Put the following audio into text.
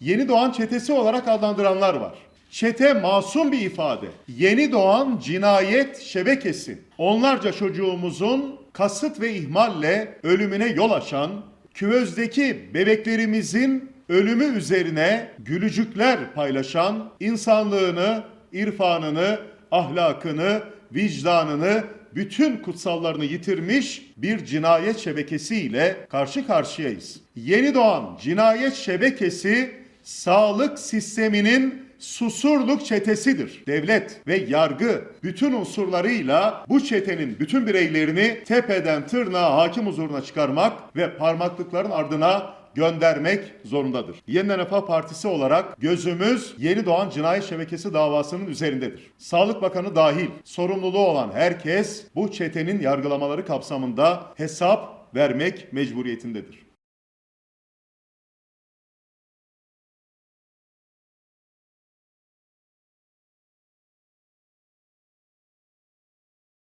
yeni doğan çetesi olarak adlandıranlar var. Çete masum bir ifade. Yeni doğan cinayet şebekesi. Onlarca çocuğumuzun kasıt ve ihmalle ölümüne yol açan, küvezdeki bebeklerimizin ölümü üzerine gülücükler paylaşan, insanlığını, irfanını, ahlakını, vicdanını, bütün kutsallarını yitirmiş bir cinayet şebekesiyle karşı karşıyayız. Yeni doğan cinayet şebekesi sağlık sisteminin susurluk çetesidir. Devlet ve yargı bütün unsurlarıyla bu çetenin bütün bireylerini tepeden tırnağa hakim huzuruna çıkarmak ve parmaklıkların ardına göndermek zorundadır. Yeniden Refah Partisi olarak gözümüz yeni doğan cinayet şebekesi davasının üzerindedir. Sağlık Bakanı dahil sorumluluğu olan herkes bu çetenin yargılamaları kapsamında hesap vermek mecburiyetindedir.